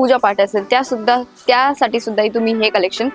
पूजा पाठ असेल त्या सुद्धा त्यासाठी सुद्धा तुम्ही हे कलेक्शन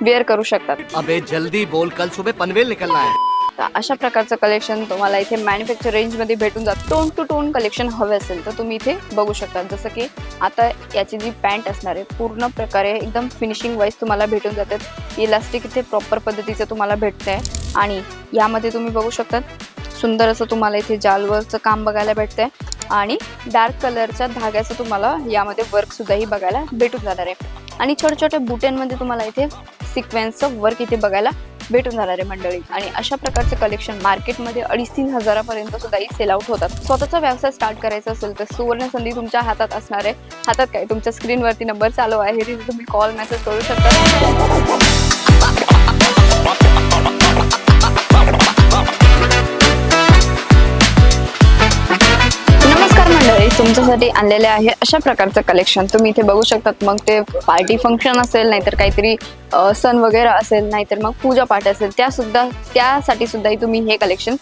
वेअर करू शकतात. अबे जल्दी बोल कल सुबह पनवेल निकलना है. अशा प्रकारचं कलेक्शन तुम्हाला इथे मॅन्युफॅक्चर रेंजमध्ये भेटून जातं. टोन टू टोन कलेक्शन हवे असेल तर तुम्ही इथे बघू शकता जसं की आता याची जी पॅन्ट असणार आहे पूर्ण प्रकारे एकदम फिनिशिंग वाईज तुम्हाला भेटून जातात इलास्टिक इथे प्रॉपर पद्धतीचं तुम्हाला भेटतंय. आणि यामध्ये तुम्ही बघू शकतात सुंदर असं तुम्हाला इथे जालवरचं काम बघायला भेटतंय. आणि डार्क कलरच्या धाग्याचं तुम्हाला यामध्ये वर्क सुद्धाही बघायला भेटून जाणार आहे. आणि छोट्या छोट्या बुट्यांमध्ये तुम्हाला इथे सिक्वेन्सचं वर्क इथे बघायला भेटून जाणार आहे मंडळी. आणि अशा प्रकारचे कलेक्शन मार्केटमध्ये अडीच तीन हजारापर्यंत सुद्धाही सेल आउट होतात. स्वतःचा व्यवसाय स्टार्ट करायचा असेल तर सुवर्ण संधी तुमच्या हातात असणार आहे. हातात काय? तुमच्या स्क्रीनवरती नंबर चालू आहे. तिथे तुम्ही कॉल मेसेज करू शकता. तुमच्यासाठी आणलेले आहे अशा प्रकारचं कलेक्शन तुम्ही इथे बघू शकतात मग ते पार्टी फंक्शन असेल नाहीतर काहीतरी सण वगैरे असेल नाहीतर मग पूजा पाठ असेल त्या सुद्धा त्यासाठी सुद्धाही तुम्ही हे कलेक्शन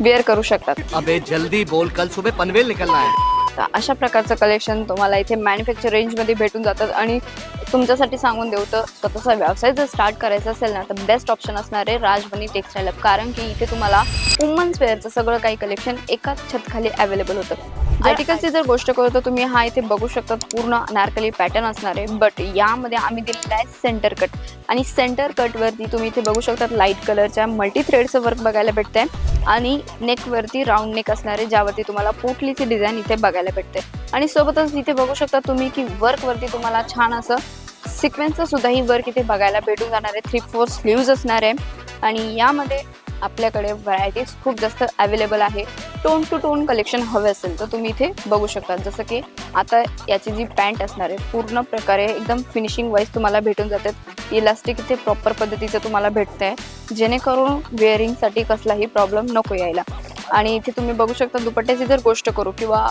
वेअर करू शकतात. अबे जल्दी बोल कल सुबह पनवेल निकलना है। तर अशा प्रकारचं कलेक्शन तुम्हाला इथे मॅन्युफॅक्चर रेंजमध्ये भेटून जातात आणि तुमच्यासाठी सांगून देऊ तर स्वतःचा व्यवसाय जर स्टार्ट करायचा असेल ना तर बेस्ट ऑप्शन असणार आहे राजबनी टेक्स्टाईल कारण की इथे तुम्हाला वुमन्स वेअरचं सगळं काही कलेक्शन एकाच छतखाली अवेलेबल होतं. आर्टिकलची जर गोष्ट करू तर तुम्ही हा इथे बघू शकता पूर्ण अनारकली पॅटर्न असणार आहे. बट यामध्ये आम्ही दिलेला आहे सेंटर कट आणि सेंटर कटवरती तुम्ही इथे बघू शकता लाइट कलरच्या मल्टी थ्रेडचं वर्क बघायला भेटतंय. आणि नेकवरती राऊंड नेक असणार आहे ज्यावरती तुम्हाला पोटलीची डिझाईन इथे बघायला भेटते. आणि सोबतच इथे बघू शकता तुम्ही की वर्कवरती तुम्हाला छान असं सिक्वेन्सचं सुद्धाही वर्क इथे बघायला भेटून जाणार आहे. थ्री फोर स्लीव्ज असणार आहे. आणि यामध्ये आपल्याकडे व्हरायटीज खूप जास्त अवेलेबल आहे. टोन टू टोन कलेक्शन हवे असेल तर तुम्ही इथे बघू शकता. जसं की आता याची जी पॅन्ट असणार आहे पूर्ण प्रकारे एकदम फिनिशिंग वाईज तुम्हाला भेटून जातात इलास्टिक इथे प्रॉपर पद्धतीचं तुम्हाला भेटतंय. जेणेकरून वेअरिंगसाठी कसलाही प्रॉब्लेम नको यायला. आणि इथे तुम्ही बघू शकता दुपट्ट्याची जर गोष्ट करू किंवा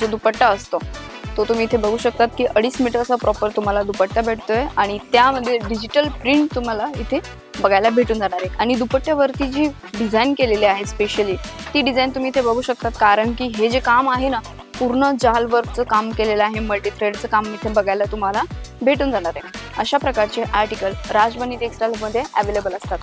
जो दुपट्टा असतो तो तुम्ही इथे बघू शकतात की अडीच मीटरचा प्रॉपर तुम्हाला दुपट्टा भेटतोय आणि त्यामध्ये डिजिटल प्रिंट तुम्हाला इथे बघायला भेटून जाणार आहे. आणि दुपट्ट्यावरती जी डिझाईन केलेली आहे स्पेशली ती डिझाईन तुम्ही इथे बघू शकतात. कारण की हे जे काम आहे ना पूर्ण जालवरचं काम केलेलं आहे मल्टी थ्रेडचं काम इथे बघायला तुम्हाला भेटून जाणार आहे. अशा प्रकारचे आर्टिकल राजबनी टेक्स्टाईलमध्ये अवेलेबल असतात.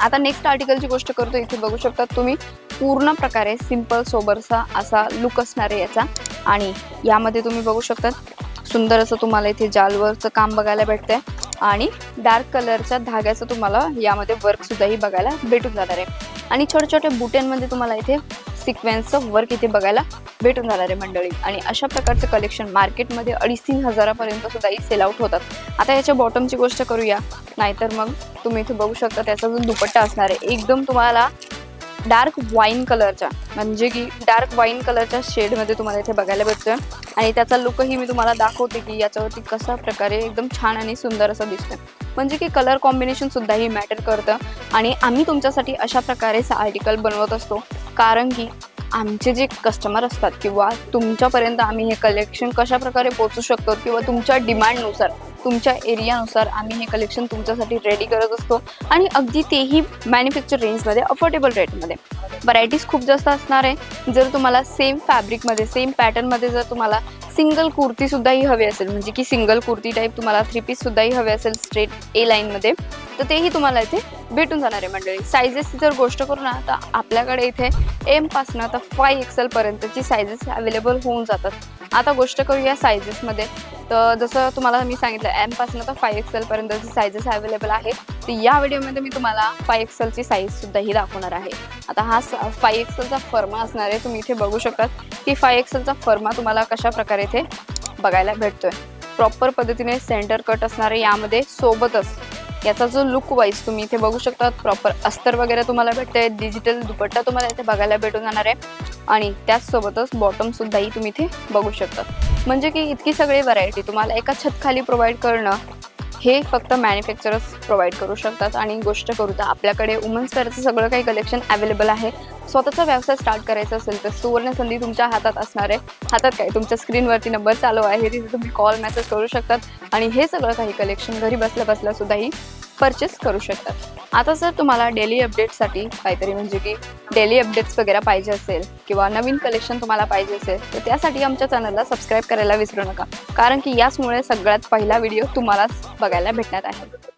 आता नेक्स्ट आर्टिकलची गोष्ट करतो इथे बघू शकतात तुम्ही. पूर्ण प्रकारे सिंपल सोबरचा असा लुक असणार आहे याचा. आणि यामध्ये तुम्ही बघू शकतात सुंदर असं तुम्हाला इथे जालवरचं काम बघायला भेटतंय आणि डार्क कलरच्या धाग्याचं तुम्हाला यामध्ये वर्क सुद्धाही बघायला भेटून जाणार आहे. आणि छोट्या छोट्या बुट्यांमध्ये तुम्हाला इथे सिक्वेन्सचं वर्क इथे बघायला भेटून जाणार आहे मंडळी. आणि अशा प्रकारचं कलेक्शन मार्केटमध्ये अडीच तीन हजारापर्यंत सुद्धाही सेल आउट होतात. आता याच्या बॉटमची गोष्ट करूया. नाहीतर मग तुम्ही इथे बघू शकता त्याचा जो दुपट्टा असणार आहे. एकदम तुम्हाला डार्क वाईन कलरच्या म्हणजे की डार्क वाईन कलरच्या शेडमध्ये तुम्हाला इथे बघायला भेटतोय. आणि त्याचा लुकही मी तुम्हाला दाखवते की याच्यावरती कशा प्रकारे एकदम छान आणि सुंदर असं दिसतं म्हणजे की कलर कॉम्बिनेशन सुद्धाही मॅटर करतं. आणि आम्ही तुमच्यासाठी अशा प्रकारे आर्टिकल बनवत असतो. कारण की आमचे जे कस्टमर असतात किंवा तुमच्यापर्यंत आम्ही हे कलेक्शन कशा प्रकारे शकतो किंवा तुमच्या डिमांडनुसार तुमच्या एरियानुसार आम्ही हे कलेक्शन तुमच्यासाठी रेडी करत असतो. आणि अगदी तेही मॅन्युफॅक्चर रेंजमध्ये अफोर्डेबल रेटमध्ये व्हरायटीज खूप जास्त असणार आहे. जर तुम्हाला सेम फॅब्रिकमध्ये सेम पॅटर्नमध्ये जर तुम्हाला सिंगल कुर्तीसुद्धाही हवी असेल म्हणजे की सिंगल कुर्ती टाईप तुम्हाला थ्री पीससुद्धाही हवे असेल स्ट्रेट ए लाईनमध्ये तर तेही तुम्हाला इथे भेटून जाणार आहे मंडळी. सायझेसची जर गोष्ट करू ना तर आपल्याकडे इथे एमपासनं तर फाय एक्सेलपर्यंतची सायझेस अवेलेबल होऊन जातात. आता गोष्ट करूया सायझेसमध्ये तर जसं तुम्हाला मी सांगितलं एमपासनं तर फाय एक्सेलपर्यंतची सायझेस अवेलेबल आहेत तर या व्हिडिओमध्ये मी तुम्हाला फाय एक्सेलची साईजसुद्धाही दाखवणार आहे. आता हा फाय एक्सेलचा फर्मा असणार आहे तुम्ही इथे बघू शकतात की फाय एक्सेलचा फर्मा तुम्हाला कशा प्रकारे इथे बघायला भेटतोय. प्रॉपर पद्धतीने सेंटर कट असणारे यामध्ये सोबतच याचा जो लुक वाईज तुम्ही इथे बघू शकता प्रॉपर अस्तर वगैरे तुम्हाला भेटते डिजिटल दुपट्टा तुम्हाला इथे बघायला भेटून जाणार आहे. आणि त्याचसोबतच बॉटमसुद्धाही तुम्ही इथे बघू शकता. म्हणजे की इतकी सगळी व्हरायटी तुम्हाला एका छतखाली प्रोव्हाइड करणं हे फक्त मॅन्युफॅक्चरर्स प्रोव्हाइड करू शकतात. आणि गोष्ट करू तर आपल्याकडे वुमन्स वेअरचं सगळं काही कलेक्शन अवेलेबल आहे. स्वतःचा व्यवसाय स्टार्ट करायचा असेल तर सुवर्ण संधी तुमच्या हातात असणार आहे. हातात काय? तुमच्या स्क्रीनवरती नंबर चालू आहे. तिथे तुम्ही कॉल मेसेज करू शकतात. आणि हे सगळं काही कलेक्शन घरी बसल्या बसल्यासुद्धाही परचेस करू शकतात. आता जर तुम्हाला डेली अपडेटसाठी काहीतरी म्हणजे की डेली अपडेट्स वगैरे पाहिजे असेल किंवा नवीन कलेक्शन तुम्हाला पाहिजे असेल तर त्यासाठी आमच्या चॅनलला सबस्क्राईब करायला विसरू नका. कारण की याचमुळे सगळ्यात पहिला व्हिडिओ तुम्हालाच बघायला भेटणार आहे.